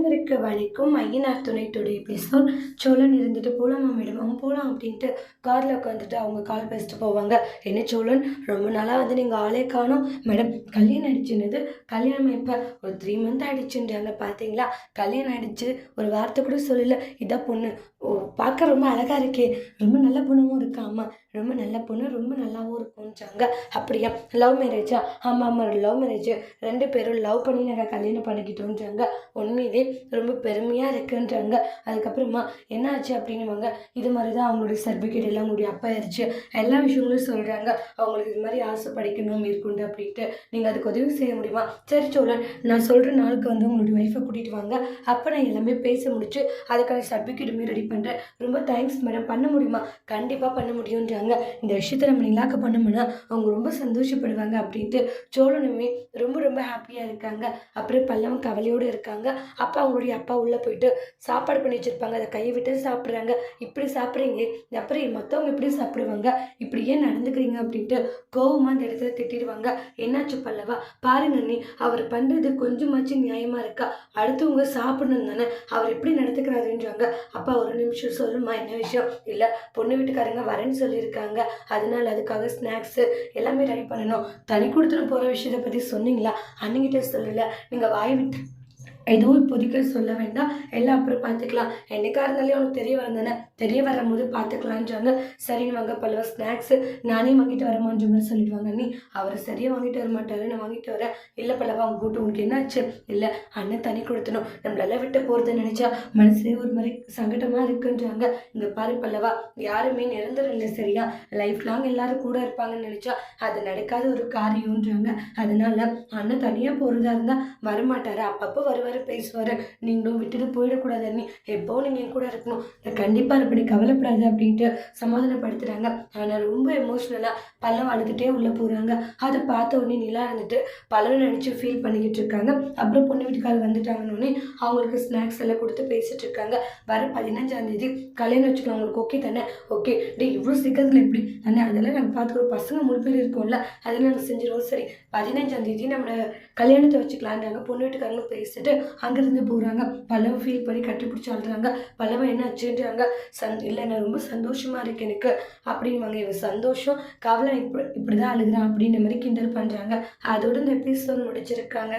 அனைவருக்கு வணக்கம் ஐயனார் துணை டுடே எபிசோட் சோழன் இருந்துட்டு போகலாமா மேடம் அவங்க போகலாம் அப்படின்ட்டு காரில் உட்காந்துட்டு அவங்க கால் பேசிட்டு போவாங்க. என்ன சோழன் ரொம்ப நாளாக வந்து நீங்கள் ஆளே காணும். மேடம் கல்யாணம் ஆயிடுச்சுன்னது கல்யாணம் இப்போ ஒரு த்ரீ மந்த் ஆயிடுச்சுன்றாங்க பார்த்தீங்களா கல்யாணம் ஆயிடுச்சு ஒரு வார்த்தை கூட சொல்லல. இதான் பொண்ணு ஓ பார்க்க ரொம்ப அழகாக இருக்கே. ரொம்ப நல்ல பொண்ணுவும் இருக்கா ரொம்ப நல்ல பொண்ணு ரொம்ப நல்லாவும் இருக்கும்ன்றாங்க. அப்படியா? லவ் மேரேஜா ஆமாம் ஆமாம் லவ் மேரேஜ் ரெண்டு பேரும் லவ் பண்ணி நாங்கள் கல்யாணம் பண்ணிக்கிட்டோன்றாங்க உண்மையிலே ரொம்ப பெருமையாக இருக்குன்றாங்க. அதுக்கப்புறமா என்ன ஆச்சு அப்படின்னுவாங்க இது மாதிரி தான் அவங்களுடைய சர்டிஃபிகேட் எல்லாம் அவங்களுடைய அப்பா ஆயிடுச்சு எல்லா விஷயங்களும் சொல்கிறாங்க அவங்களுக்கு இது மாதிரி ஆசை படிக்கணும் மேற்கொண்டு அப்படின்ட்டு. நீங்கள் அதுக்கு உதவி செய்ய முடியுமா? சரி சோழன் நான் சொல்கிற நாளுக்கு வந்து உங்களுடைய ஒய்ஃபை கூட்டிகிட்டு வாங்க. அப்போ நான் எல்லாமே பேச முடிச்சு அதுக்கான சர்டிஃபிகேட்டுமே ரெடி பண்ணுறேன் ரொம்ப தேங்க்ஸ் மேடம் பண்ண முடியுமா? கண்டிப்பாக பண்ண முடியுன்றாங்க இந்த விஷயத்தை நம்ம நிலாக்க பண்ணோம்னா அவங்க ரொம்ப சந்தோஷப்படுவாங்க அப்படின்ட்டு சோழனுமே ரொம்ப ரொம்ப ஹாப்பியாக இருக்காங்க. அப்புறம் பல்லவன் கவலையோடு இருக்காங்க. அப்போ அவங்களுடைய அப்பா உள்ளே போயிட்டு சாப்பாடு பண்ணி வச்சுருப்பாங்க. அதை கையை விட்டு சாப்பிட்றாங்க. இப்படி சாப்பிட்றீங்களே அப்புறம் மற்றவங்க எப்படி சாப்பிடுவாங்க. இப்படி ஏன் நடந்துக்கிறீங்க அப்படின்ட்டு கோவமாக அந்த இடத்துல திட்டிடுவாங்க. என்னாச்சு பல்லவா? பாருங்க நீ அவர் பண்ணுறது கொஞ்சமாச்சும் நியாயமாக இருக்கா? அடுத்தவங்க சாப்பிடணும் தானே. அவர் எப்படி நடத்துக்கிறாருன்றாங்க அப்பா ஒரு நிமிஷம் சொல்லுமா? என்ன விஷயம்? இல்லை பொண்ணு வீட்டுக்காரங்க வரேன்னு சொல்லியிருக்காங்க. அதனால அதுக்காக ஸ்நாக்ஸு எல்லாமே ரெடி பண்ணணும். தனி கொடுத்துட்டு போகிற விஷயத்தை பற்றி சொன்னீங்களா? அன்னிக்கிட்ட சொல்லலை. நீங்கள் வாய் விட்டு எதுவும் இப்போதைக்கு சொல்ல வேண்டாம். எல்லாம் அப்புறம் பார்த்துக்கலாம். என்னைக்கா இருந்தாலே உனக்கு தெரிய வரந்தானே தெரிய வரும்போது பார்த்துக்கலான்றாங்க சரின்னு வாங்க பல்லவ ஸ்நாக்ஸு நானே வாங்கிட்டு வரமான்ற மாதிரி சொல்லிடுவாங்க. நீ அவர் சரியாக வாங்கிட்டு வர மாட்டாரு நான் வாங்கிட்டு வரேன். இல்லை பல்லவா அவங்க கூட்டு உனக்கு என்னாச்சு? இல்லை அண்ணன் தனி கொடுத்தணும் நம்மளெல்லாம் விட்டு போகிறத நினச்சா மனசுலேயே ஒரு மாதிரி சங்கடமாக இருக்குன்றாங்க. இங்கே பாரு பல்லவா யாருமே நிரந்தரம் இல்லை சரியா? லைஃப் லாங் எல்லாரும் கூட இருப்பாங்கன்னு நினச்சா அது நடக்காத ஒரு காரியம்ன்றாங்க. அதனால அண்ணன் தனியாக போகிறதா இருந்தால் வரமாட்டாரு. அப்பப்போ வருவார் பேசுவார். நீங்களும் விட்டுட்டு போயிடக்கூடாது அண்ணி. எப்போவும் நீங்கள் என் கூட இருக்கணும். நான் கண்டிப்பாக இருப்படி கவலைப்படாது அப்படின்ட்டு சமாதானப்படுத்துகிறாங்க ஆனால் ரொம்ப எமோஷ்னலாக பல்லவ அழுதுகிட்டே உள்ளே போகிறாங்க அதை பார்த்த உடனே நிலா இருந்துட்டு பல்லவ நினச்சி ஃபீல் பண்ணிக்கிட்டு இருக்காங்க. அப்புறம் பொண்ணு வீட்டுக்காரர் வந்துட்டாங்கன்னு அவங்களுக்கு ஸ்நாக்ஸ் எல்லாம் கொடுத்து பேசிகிட்டு இருக்காங்க. வர பதினஞ்சாந்தேதி கல்யாணம் வச்சுக்கலாம். அவங்களுக்கு ஓகே தானே? ஓகே டே இவ்வளோ சீக்கிரத்தில் எப்படி அண்ணே அதெல்லாம் நாங்கள் பார்த்துக்கிறோம். பசங்க மூணு பேர் இருக்கோம்ல. அதெல்லாம் நாங்கள் செஞ்சிருவோம். சரி பதினஞ்சாந்தேதி நம்ம கல்யாணத்தை வச்சுக்கலான்றாங்க பொண்ணு வீட்டுக்காரங்களும் பேசிட்டு அங்கேருந்து போகிறாங்க பல்லவ ஃபீல் பண்ணி கட்டிப்பிடிச்சி அழுறாங்க பல்லவ என்ன ஆச்சுன்றாங்க சந் இல்லை நான் ரொம்ப சந்தோஷமாக இருக்கு எனக்கு. அப்படின்வாங்க இவன் சந்தோஷம் கவலை இப்படி இப்படி தான் அழுகிறான் அப்படின்ற மாதிரி கிண்டல் பண்ணுறாங்க அதோட இந்த எபிசோட் முடிச்சிருக்காங்க.